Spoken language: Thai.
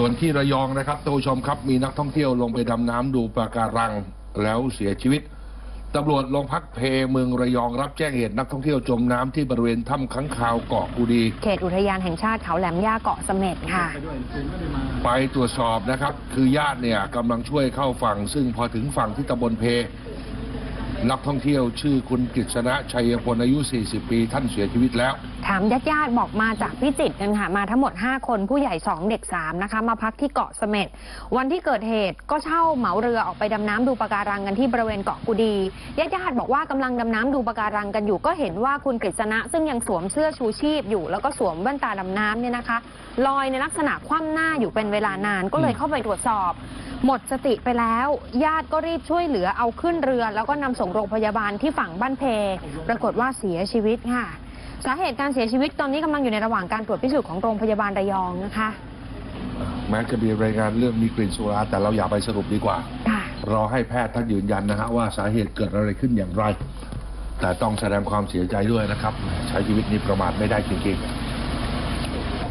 ส่วนที่ระยองนะครับท่านผู้ชมครับมีนักท่องเที่ยวลงไปดำน้ำดูปะการังแล้วเสียชีวิตตำรวจโรงพักเพเมืองระยองรับแจ้งเหตุนักท่องเที่ยวจมน้ำที่บริเวณถ้ำค้างคาวเกาะกูดี เขตอุทยานแห่งชาติเขาแหลมย่าเกาะเสม็ดค่ะ ไปตรวจสอบนะครับ คือญาติเนี่ยกำลังช่วยเข้าฝั่ง ซึ่งพอถึงฝั่งที่ตำบลเพ นักท่องเที่ยวชื่อคุณกฤษณะชัยพลอายุ 40 ปี ท่านเสียชีวิตแล้ว ถามญาติญาติบอกมาจากพิจิตรกันค่ะ มาทั้งหมด 5 คนผู้ใหญ่ 2 เด็ก 3 นะคะ มาพักที่เกาะเสม็ดวันที่เกิดเหตุก็เช่าเหมาเรือออกไปดำน้ำดูปะการังกันที่บริเวณเกาะกูดีญาติญาติบอกว่ากำลังดำน้ำดูปะการังกันอยู่ ก็เห็นว่าคุณกฤษณะซึ่งยังสวมเสื้อชูชีพอยู่ แล้วก็สวมแว่นตาดำน้ำเนี่ยนะคะลอยในลักษณะคว่ำหน้าอยู่เป็นเวลานานก็เลยเข้าไปตรวจสอบ หมดสติไปแล้ว ญาติก็รีบช่วยเหลือเอาขึ้นเรือแล้วก็นำส่งงโรงพยาบาลที่ฝั่งบ้านเพ ปรากฏว่าเสียชีวิตค่ะ สาเหตุการเสียชีวิตตอนนี้กำลังอยู่ในระหว่างการตรวจพิสูจน์ของโรงพยาบาลระยองนะคะ แม้จะมีรายงานเรื่องมีกลิ่นสุราแต่เราอย่าไปสรุปดีกว่า ค่ะ รอให้แพทย์ท่านยืนยันนะฮะว่าสาเหตุเกิดอะไรขึ้นอย่างไร แต่ต้องแสดงความเสียใจด้วยนะครับ ใช้ชีวิตนี้ประมาทไม่ได้จริงๆ